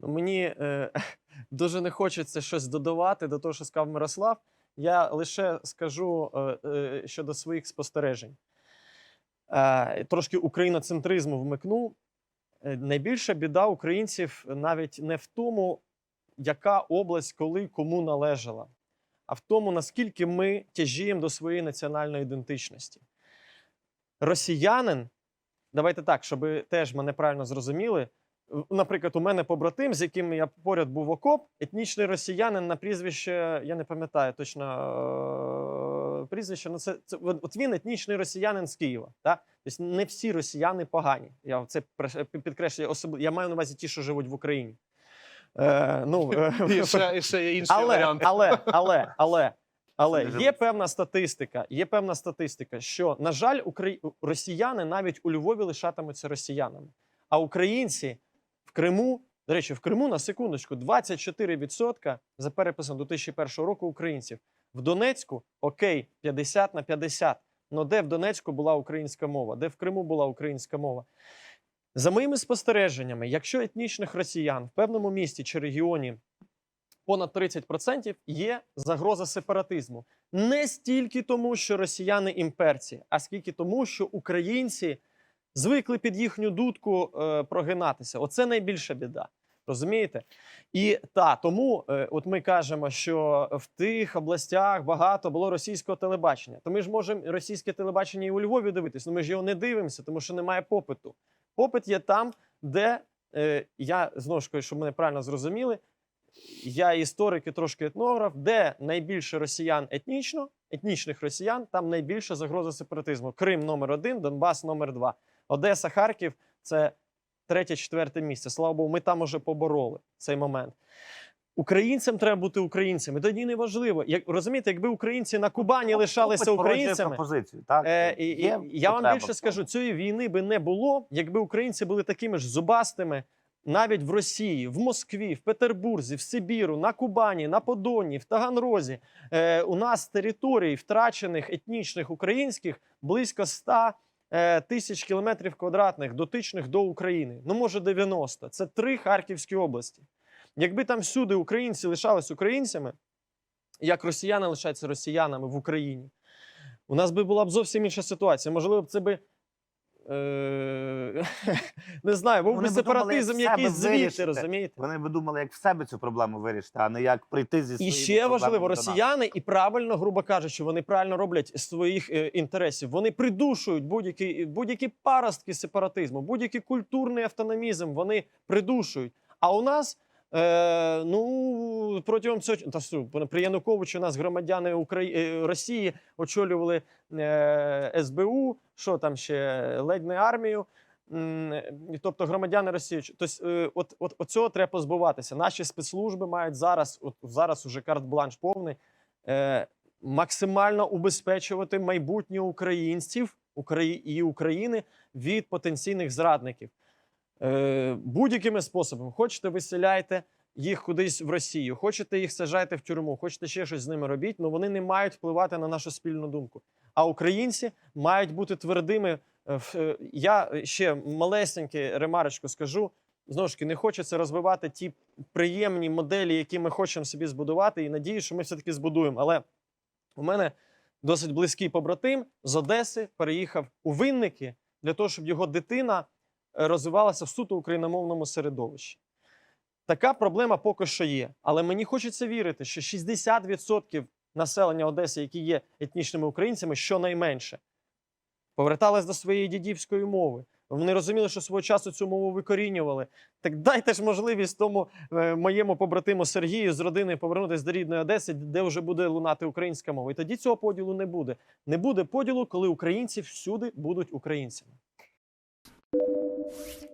Ну, Мені е, дуже не хочеться щось додавати до того, що сказав Мирослав. Я лише скажу е, е, щодо своїх спостережень. Е, трошки україноцентризму вмикну. Е, найбільша біда українців навіть не в тому, яка область коли кому належала, а в тому, наскільки ми тяжіємо до своєї національної ідентичності. Росіянин, давайте так, щоб теж мене правильно зрозуміли. Наприклад, у мене побратим, з яким я поряд був окоп, етнічний росіянин на прізвище, я не пам'ятаю точно е, прізвище, ну це, це от він етнічний росіянин з Києва. Так? Тобто не всі росіяни погані. Я це преш- підкреслюю особливо. Я маю на увазі ті, що живуть в Україні. Е, ну, е, І ще, і ще є інший але, варіант. але, але, але, але є певна статистика. Є певна статистика, що на жаль, украї... росіяни навіть у Львові лишатимуться росіянами. А українці Криму, до речі, в Криму на секундочку, 24% за переписом до 2001 року українців. В Донецьку окей, 50 на 50. Ну де в Донецьку була українська мова, де в Криму була українська мова. За моїми спостереженнями, якщо етнічних росіян в певному місті чи регіоні понад 30% є загроза сепаратизму. Не стільки тому, що росіяни імперці, а скільки тому, що українці звикли під їхню дудку е, прогинатися. Оце найбільша біда. Розумієте? І та тому, е, от ми кажемо, що в тих областях багато було російського телебачення. То ми ж можемо російське телебачення і у Львові дивитись. Ну ми ж його не дивимося, тому що немає попиту. Попит є там, де е, я знову ж кажу, щоб мене правильно зрозуміли. Я історик і трошки етнограф, де найбільше росіян етнічно, етнічних росіян, там найбільша загроза сепаратизму. Крим номер один, Донбас номер два. Одеса, Харків це третє, четверте місце. Слава Богу, ми там уже побороли цей момент. Українцям треба бути українцями. Тоді не важливо. Як розумієте, якби українці на Кубані лишалися українцями. так? Е, і, і, я вам більше скажу, цієї війни би не було, якби українці були такими ж зубастими навіть в Росії, в Москві, в Петербурзі, в Сибіру, на Кубані, на Подоні, в Таганрозі. Е, у нас територій втрачених етнічних українських близько 100 е, тисяч кілометрів квадратних, дотичних до України. Ну, може, 90. Це три Харківські області. Якби там всюди українці лишались українцями, як росіяни лишаються росіянами в Україні, у нас би була б зовсім інша ситуація. Можливо, це би. Е, не знаю, був Вони би думали, сепаратизм як в себе якийсь звідти, вирішити. розумієте? Вони би думали, як в себе цю проблему вирішити, а не як прийти зі І своїми ще важливо, до нас. росіяни, і правильно, грубо кажучи, вони правильно роблять з своїх е, інтересів. Вони придушують будь-які будь-які паростки сепаратизму, будь-який культурний автономізм. Вони придушують. А у нас. Е, ну, протягом цього та су, при Януковичу нас громадяни Украї... е, Росії очолювали е, СБУ, що там ще ледь не армію. Тобто громадяни Росії. Тобто, от, от, от цього треба позбуватися. Наші спецслужби мають зараз, от зараз уже карт-бланш повний, е, максимально убезпечувати майбутнє українців Украї- і України від потенційних зрадників. Е, будь-якими способами. Хочете, виселяйте їх кудись в Росію, хочете їх сажайте в тюрму, хочете ще щось з ними робіть, але вони не мають впливати на нашу спільну думку. А українці мають бути твердими. Е, е, Я ще малесеньке ремарочку скажу. Знову ж таки, не хочеться розвивати ті приємні моделі, які ми хочемо собі збудувати, і надію, що ми все-таки збудуємо. Але у мене досить близький побратим з Одеси переїхав у Винники для того, щоб його дитина розвивалася в суто україномовному середовищі. Така проблема поки що є. Але мені хочеться вірити, що 60% населення Одеси, які є етнічними українцями, щонайменше, повертались до своєї дідівської мови. Вони розуміли, що свого часу цю мову викорінювали. Так дайте ж можливість тому е, моєму побратиму Сергію з родини повернутися до рідної Одеси, де вже буде лунати українська мова. І тоді цього поділу не буде. Не буде поділу, коли українці всюди будуть українцями. Thank you.